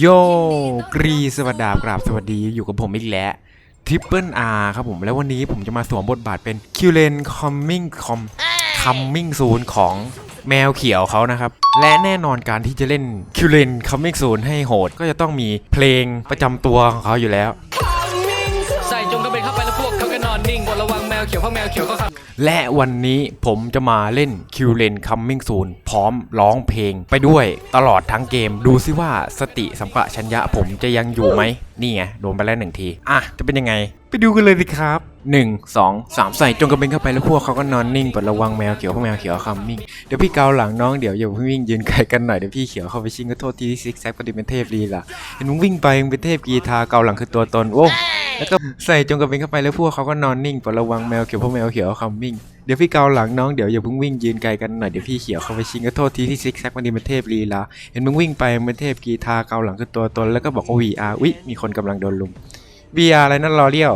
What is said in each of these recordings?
โยกรีสวัสดาบกราบสวัสดีอยู่กับผมอีกแล้วทริปเปิลอาร์ครับผมแล้ววันนี้ผมจะมาสวมบทบาทเป็นคิวเลนคอมมิ่งคอมคัมมิ่งซูนของแมวเขียวเขานะครับ และแน่นอนการที่จะเล่นคิวเลนคอมมิ่งซูนให้โหด ก็จะต้องมีเพลงประจำตัวของเขาอยู่แล้ว เขียวเพราะแมวเขียวก็ขับและวันนี้ผมจะมาเล่น q l a n Coming Soon พร้อมร้องเพลงไปด้วยตลอดทั้งเกม ดูซิว่าสติสัมปชัญญะผมจะยังอยู่ไหมนี่ไงโดนไปแล้วหนึ่งที อะ จะเป็นยังไง ไปดูกันเลยสิครับ 1 2 3 ใส่จงกระเบนเข้าไปแล้วพวกเขาก็นอนนิ่งปลดระวังแมวเขียวเพราะแมวเขียวคัมมิ่งเดี๋ยวพี่เกาหลังน้องเดี๋ยวอย่าเพิ่งวิ่งยืนไกลกันหน่อยเดี๋ยวพี่เขียวเข้าไปชิงก็โทษทีที่ซิกแซกปฏิเป็นเทพลีล่ะเห็นมึงวิ่งไปมึงเป็นเทพกีทาเกาหลังคือตัวตนโอ้ แล้วก็ใส่จงกระเบนเข้าไปแล้วพวกเขาก็นอนนิ่งปลระวังแมวเขียวเพราะแมวเขียวคัมมิ่งเดี๋ยวพี่เกาหลังน้องเดี๋ยวอย่าเพิ่งวิ่งยืนไกลกันหน่อยเดี๋ยวพี่เขียวเข้าไปชิงก็โทษทีที่ซิกแซกมันดีเป็นเทพลีลาเห็นมึงวิ่งไปมึงเป็นเทพกีทาเกาหลังคือตัวตนแล้วก็บอกว่า VR วิมีคนกำลังโดนลุม VR อะไรนั่นรอเลี้ยว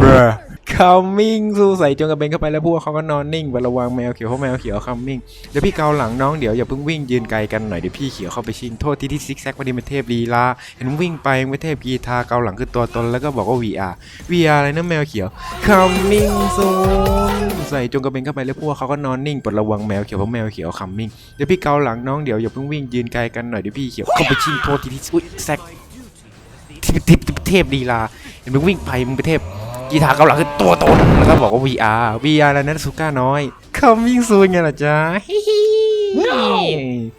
bruh coming สู้ใส่จงกระเบนเข้าไปแล้วพวกเขาก็นอนนิ่งปลดระวังแมวเขียวเพราะแมวเขียว coming เดี๋ยวพี่เกาหลังน้องเดี๋ยวอย่าเพิ่งวิ่งยืนไกลกันหน่อยเดี๋ยวพี่เขียวเข้าไปชิงโทษที่ที่ซิกแซกมันดีเป็นเทพลีลาเห็นวิ่งไปมึงเทพกีทาเกาหลังคือตัวตนแล้วก็บอกว่า VR VR อะไรนะแมวเขียว coming soon ใส่จงกระเบนเข้าไปแล้วพวกเขาก็นอนนิ่งปลดระวังแมวเขียวเพราะแมวเขียว coming เดี๋ยวพี่เกาหลังน้องเดี๋ยวอย่าเพิ่งวิ่งยืนไกลกันหน่อยเดี๋ยวพี่เขียวเข้าไปชิงโทษที่ที่อุ้ยแซกทิปทิปเทพลีลาเห็นมึงวิ่งไปมึงเป็นเทพ กีตาร์เกาหลังคือตัวตนแล้วก็บอกว่า VR VR แล้วนั้นซูก้าน้อย coming soon ไงล่ะจ๊ะ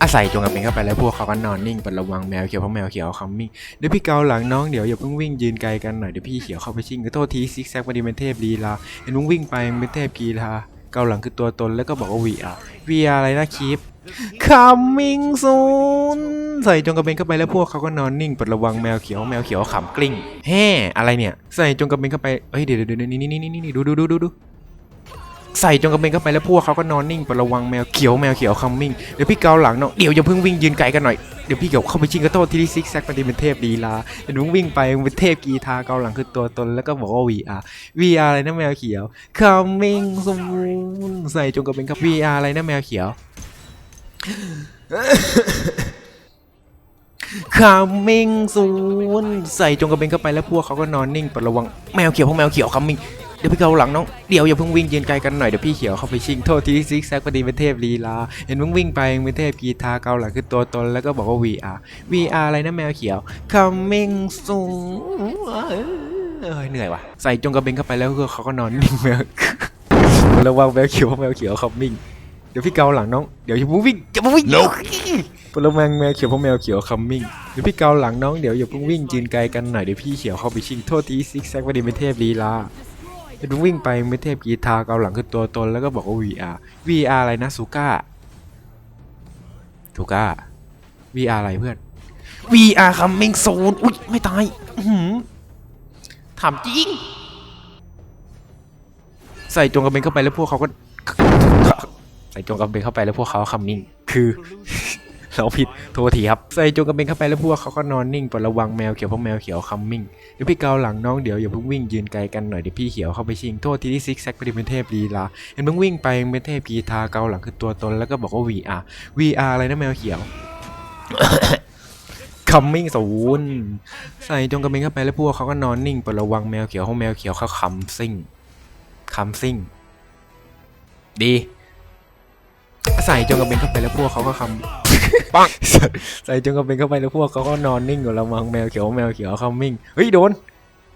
อาศัยจงกระเบนเข้าไปแล้วพวกเขาก็นอนนิ่งปลดระวังแมวเขียวเพราะแมวเขียวคัมมิ่งเดี๋ยวพี่เกาหลังน้องเดี๋ยวอย่าเพิ่งวิ่งยืนไกลกันหน่อยเดี๋ยวพี่เขียวเข้าไปชิงก็โทษทีซิกแซกมาดีเป็นเทพลีลาเห็นมึงวิ่งไปมึงเป็นเทพกีฬาเกาหลังคือตัวตนแล้วก็บอกว่า VR VR อะไรนะคลิป coming soon ใส่จงกระเบนเข้าไปแล้วพวกเขาก็นอนนิ่งปลดระวังแมวเขียวแมวเขียวขำกลิ้งแฮ่อะไรเนี่ย ใส่จงกระเบนเข้าไปเฮ้ยเดี๋ยวเดี๋ยวเดี๋ยวนี่นี่นี่นี่ดูดูดูดูดูใส่จงกระเบนเข้าไปแล้วพวกเขาก็นอนนิ่งปลดระวังแมวเขียวแมวเขียวคัมมิ่งเดี๋ยวพี่เกาหลังเนาะเดี๋ยวอย่าเพิ่งวิ่งยืนไกลกันหน่อยเดี๋ยวพี่เกี่ยวเข้าไปชิงกระโทษที่ที่ซิกแซกปฏิเป็นเทพลีลาเดี๋ยวมึงวิ่งไปมึงเป็นเทพกีทาเกาหลังคือตัวตนแล้วก็บอกว่า VR VR อะไรนะแมวเขียว coming soon ใส่จงกระเบนครับ VR อะไรนะแมวเขียว coming soon ใส่จงกระเบนเข้าไปแล้วพวกเขาก็นอนนิ่งปลดระวังแมวเขียวพวกแมวเขียว coming เดี๋ยวพี่เกาหลังน้องเดี๋ยวอย่าเพิ่งวิ่งเยืนไกลกันหน่อยเดี๋ยวพี่เขียวเข้าไปชิงโทษทีที่ซิกแซกพอดีเป็นเทพลีลา เห็นมึงวิ่งไปเป็นเทพกีตาเกาหลังคือตัวตนแล้วก็บอกว่า VR VR อะไรนะแมวเขียว coming soon เอ้ยเหนื่อยว่ะใส่จงกระเบนเข้าไปแล้วเขาก็นอนนิ่งแมวระวังแมวเขียวพราะแมวเขียว coming เดี๋ยวพี่เกาหลังน้อง เดี๋ยวอย่าเพิ่งวิ่งอย่าเพิ่งวิ่งพลเมืองแมวเขียวเพราะแมวเขียวคัมมิ่งเดี๋ยวพี่เกาหลังน้องเดี๋ยวอย่าเพิ่งวิ่งยืนไกลกันหน่อยเดี๋ยวพี่เขียวเข้าไปชิงโทษทีซิกแซกวันนี้เป็นเทพลีลาเดี๋ยวมึงวิ่งไปไม่เทพกีทาเกาหลังคือตัวตนแล้วก็บอกว่า VR VR อะไรนะซูก้าซูก้า VR อะไรเพื่อน VR coming soon อุ๊ยไม่ตายอื้อหือถามจริง ใส่จงกระเบนเข้าไปแล้วพวกเขาก็ใส่ จงกระเบนเข้าไปแล้วพวกเขาคัมมิ่ง คือเราผิดโทษทีครับใส่จงกระเบนเข้าไปแล้วพวกเขาก็นอนนิ่งปลดระวังแมวเขียวเพราะแมวเขียวคัมมิ่งเดี๋ยวพี่เกาหลังน้องเดี๋ยวอย่าเพิ่งวิ่งยืนไกลกันหน่อยเดี๋ยวพี่เขียวเข้าไปชิงโทษทีที่ซิกแซกไปดิเป็นเทพลีลาเห็นมึงวิ่งไปมึงเป็นเทพกีทาเกาหลังคือตัวตนแล้วก็บอกว่า VR VR อะไรนะแมวเขียว coming soon ใส่จงกระเบนเข้าไปแล้วพวกเขาก็นอนนิ่งปลดระวังแมวเขียวเพราะแมวเขียวเขาคำซิ่งคำซิ่งดี ใส่จงกระเบนเข้าไปแล้วพวกเขาก็คำปังใส่ใส่จงกระเบนเข้าไปแล้วพวกเขาก็นอนนิ่งอยู่ระวังแมวเขียวแมวเขียวคัมมิ่งเฮ้ยโดน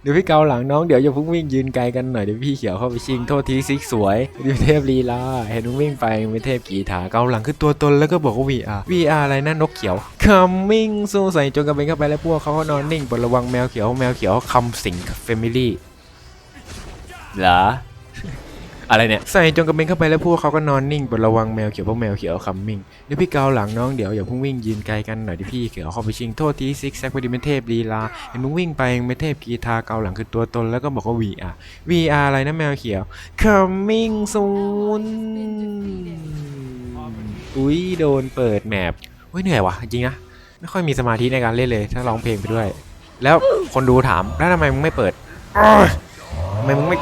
เดี๋ยวพี่เกาหลังน้องเดี๋ยวอย่าเพิ่งวิ่งยืนไกลกันหน่อยเดี๋ยวพี่เขียวเข้าไปชิงโทษทีซิกสวยเดี๋ยวเทพลีลาเห็นมึงวิ่งไปมึงเป็นเทพกีถาเกาหลังคือตัวตนแล้วก็บอกว่า VR VR อะไรนะนกเขียว coming สู้ใส่จงกระเบนเข้าไปแล้วพวกเขาก็นอนนิ่งบนระวังแมวเขียวแมวเขียวคำสิง family เหรอ อะไรเนี่ย ใส่จงกระเบนเข้าไปแล้วพวกเขาก็นอนนิ่งบนระวังแมวเขียวเพราะแมวเขียวคัมมิ่งเดี๋ยวพี่เกาหลังน้องเดี๋ยวอย่าเพิ่งวิ่งยืนไกลกันหน่อยดี๋ยวพี่เขียวเข้าไปชิงโทษทีซิกแซกพอดีเป็นเทพลีลาเห็นมึงวิ่งไปเป็นเทพกีทาเกาหลังคือตัวตนแล้วก็บอกว่า VR VR อะไรนะแมวเขียว coming soon อุ้ยโดนเปิดแมปเฮ้ยเหนื่อยวะจริงนะไม่ค่อยมีสมาธิในการเล่นเลย ถ้าร้องเพลงไปด้วย แล้วคนดูถามแล้วทำไมมึงไม่เปิดทำไมมึงไม่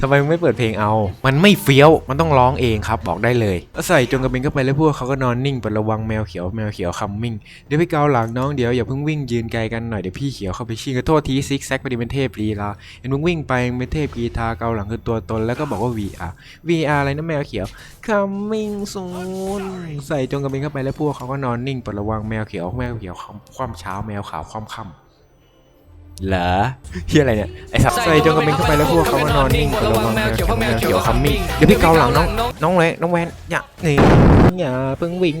ทำไมมึงไม่เปิดเพลงเอา มันไม่เฟี้ยว มันต้องร้องเองครับ บอกได้เลยใส่จงกระเบนเข้าไปแล้วพวกเขาก็นอนนิ่งปดระวังแมวเขียวแมวเขียวคัมมิ่ง เดี๋ยวพี่เกาหลังน้องเดี๋ยวอย่าเพิ่งวิ่งยืนไกลกันหน่อยเดี๋ยวพี่เขียวเข้าไปชิงกระโทษทีซิกแซกพอดีเป็นเทพลีลาเห็นมึงวิ่งไปเป็นเทพกีตาเกาหลังคือตัวตนแล้วก็บอกว่า VR VR อะไรนะแมวเขียว coming soon ใส่จงกระเบนเข้าไปแล้วพวกเขาก็นอนนิ่งปดระวังแมวเขียวแมวเขียวคว่ำเช้าแมวขาวคว่ำค่ำ เหรอเฮียอะไรเนี่ยไอสัตว์ใส่จงกระเบนเข้าไปแล้วพวกเขาก็นอนนิ่งเปิดระวังแมวเขียวแมวเขียว coming เดี๋ยวพี่เกาหลังน้องน้องเลยน้องแวนอย่านี่อย่าเพิ่งวิ่ง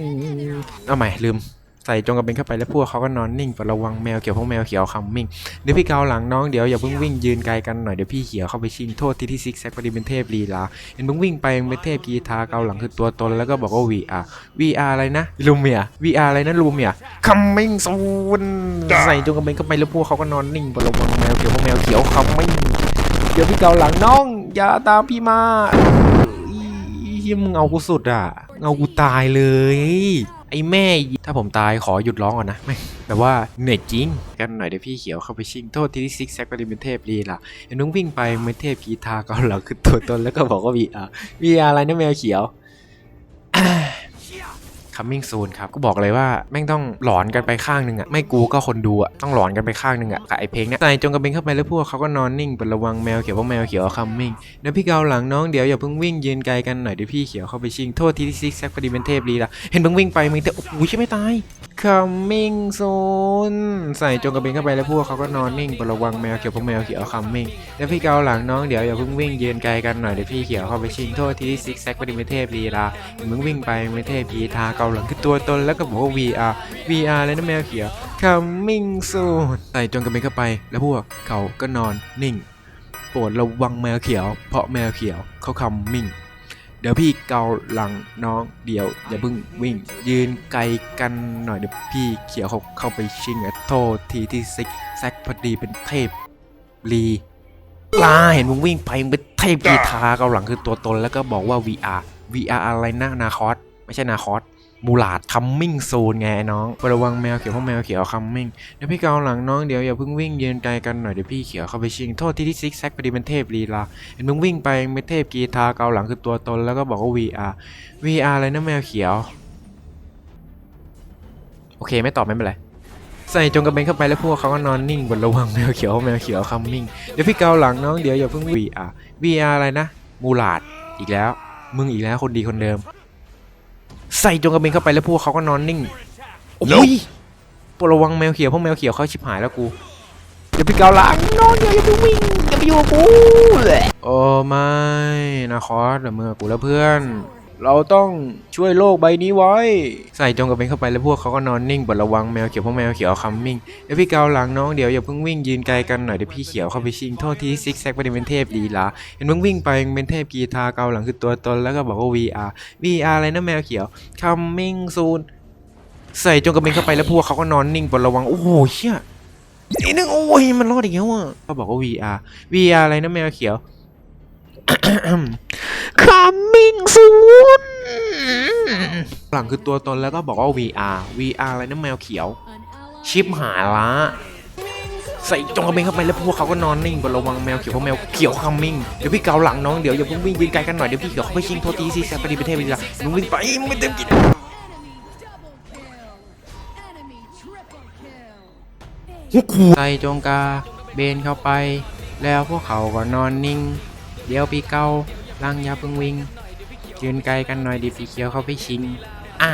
เอาใหม่ลืม ใส่จงกระเบนเข้าไปแล้วพวกเขาก็นอนนิ่งปิดระวังแมวเขียวพวกแมวเขียวคัมมิ่งเดี๋ยวพี่เกาหลังน้องเดี๋ยวอย่าเพิ่งวิ่งยืนไกลกันหน่อยเดี๋ยวพี่เขียวเข้าไปชิงโทษที่ที่ซิกแซกพอดีเป็นเทพลีลาเห็นมึงวิ่งไปมึงเป็นเทพกีตาเกาหลังคือตัวตนแล้วก็บอกว่า VR VR อะไรนะลูเมีย VR อะไรนะลูเมีย coming soon ใส่จงกระเบนเข้าไปแล้วพวกเขาก็นอนนิ่งปิดระวังแมวเขียวพวกแมวเขียว coming เดี๋ยวพี่เกาหลังน้องอย่าตามพี่มาอีเหี้ยมึงเอากูสุดอะเอากูตายเลย ไอ้แม่ ถ้าผมตายขอหยุดร้องก่อนนะไม่แต่ว่าเหนื่อยจริง กันหน่อยเดี๋ยวพี่เขียวเข้าไปชิงโทษทีที่ซิกแซกไปเป็นเทพลีล่ะไอ้นุ้งวิ่งไปเป็นเทพกีทาร์ก็เราคือตัวตนแล้วก็บอกว่า VR VR อะไรนะแมวเขียว coming soon ครับก็บอกเลยว่าแม่งต้องหลอนกันไปข้างหนึ่งอะไม่กูก็คนดูอะต้องหลอนกันไปข้างหนึ่งอะกับไอเพลงเนี้ยใส่จงกระเบนเข้าไปแล้วพวกเขาก็นอนนิ่งเปิดระวังแมวเขียวว่าแมวเขียว coming เดี๋ยวพี่เกาหลังน้องเดี๋ยวอย่าเพิ่งวิ่งยืนไกลกันหน่อยเดี๋ยวพี่เขียวเข้าไปชิงโทษทีที่ซิกแซกพอดีเป็นเทพลีละเห็นเพิ่งวิ่งไปมึงแต่โอ้โหใช่ไม่ตาย coming soon ใส่จงกระเบนเข้าไปแล้วพวกเขาก็นอนนิ่งเปิดระวังแมวเขียวพวกแมวเขียว coming เดี๋ยวพี่เกาหลังน้องเดี๋ยวอย่าเพิ่งวิ่งเยืนไกลกันหน่อยเดี๋ยวพี่เขียวเข้าไปชิงโทษที่ซิกแซกพอดีเป็นเทพลีลามึงวิ่งไปไม่เทพีทาเกาหลังคือตัวตนแล้วก็บอกว่า VR VR เลยนะแมวเขียว coming soon ใส่จนกระเบนเข้าไปแล้วพวกเขาก็นอนนิ่ง โปรดระวังแมวเขียว เพราะแมวเขียวเขา coming เดี๋ยวพี่เกาหลังน้องเดี๋ยวอย่าเพิ่งวิ่ง ยืนไกลกันหน่อยเดี๋ยวพี่เขียวเขาเข้าไปชิงอะโทษทีที่ซิกแซกพอดีเป็นเทพลีลาเห็นมึงวิ่งไปมึงเป็นเทพกีทาเกาหลังคือตัวตนแล้วก็บอกว่า VR VR อะไรนะนาคอสไม่ใช่นาคอส มูลาดคัมมิ่งโซนไงไอ้น้องระวังแมวเขียวพราะแมวเขียวคัมมิ่งเดี๋ยวพี่เกาหลังน้องเดี๋ยวอย่าเพิ่งวิ่งเยืนไกลกันหน่อยเดี๋ยวพี่เขียวเข้าไปชิงโทษที่ที่ซิกแซกพอดีเป็นเทพลีลาเห็นมึงวิ่งไปมึงเป็นเทพกีทาเกาหลังคือตัวตนแล้วก็บอกว่า VR VR อะไรนะแมวเขียว โอเคไม่ตอบไม่เป็นไรใส่จงกระเบนเข้าไปแล้วพวกเขาก็นอนนิ่งบนระวังแมวเขียวแมวเขียวคัมมิ่งเดี๋ยวพี่เกาหลังน้องเดี๋ยวอย่าเพิ่ง VR VR อะไรนะมูลาดอีกแล้ว มึงอีกแล้วคนดีคนเดิม ใส่จงกระเบนเข้าไปแล้วพวกเขาก็นอนนิ่ง โอ้ยปวดระวังแมวเขียวเพราะแมวเขียวเขาชิบหายแล้วกูเดี๋ยวพี่เกาหลังน้องเดี๋ยวอย่าเพิ่งวิ่งอย่าไปอยู่กับกูโอ้ไม่นะคอสเดี๋ยวมือกูแล้วเพื่อน เราต้องช่วยโลกใบนี้ไว้ ใส่จงกระเบนเข้าไปแล้วพวกเขาก็นอนนิ่งบนระวังแมวเขียวเพราะแมวเขียวคัมมิ่งเดี๋ยวพี่เกาหลังน้องเดี๋ยวอย่าเพิ่งวิ่งยืนไกลกันหน่อยเดี๋ยวพี่เขียวเข้าไปชิงโทษทีซิกแซกประเด็นเป็นเทพลีลาเห็นมึงวิ่งไปมึงเป็นเทพกีทาเกาหลังคือตัวตนแล้วก็บอกว่า VR VR อะไรนะแมวเขียว coming soon ใส่จงกระเบนเข้าไปแล้วพวกเขาก็นอนนิ่งบนระวังโอ้โหเชี่ยไอ้นึงโอ้ยมันรอดอีกแล้วอะเขาบอกว่า VR VR อะไรนะแมวเขียว coming soon หลังคือตัวตนแล้วก็บอกว่า VR VR อะไรนะแมวเขียว ชิปหายละใส่จงกระเบนเข้าไปแล้วพวกเขาก็นอนนิ่งบนระวังแมวเขียวเพราะแมวเขียวคัมมิ่งเดี๋ยวพี่เกาหลังน้องเดี๋ยวอย่าเพิ่งวิ่งยืนไกลกันหน่อยเดี๋ยวพี่เขียวเขาไปชิงโทษทีสิแซปปฏิประเทศไปละมึงวิ่งไปมึงไม่เต็มกิน Enemy double kill. Enemy triple kill. ฮุกคูใส่จงกาเบนเข้าไป แล้วพวกเขาก็นอนนิ่ง เดี๋ยวพี่เกาหลังอย่าเพิ่งวิ่งยืนไกลกันหน่อยเดี๋ยวพี่เขียวเขาไปชิง อ่า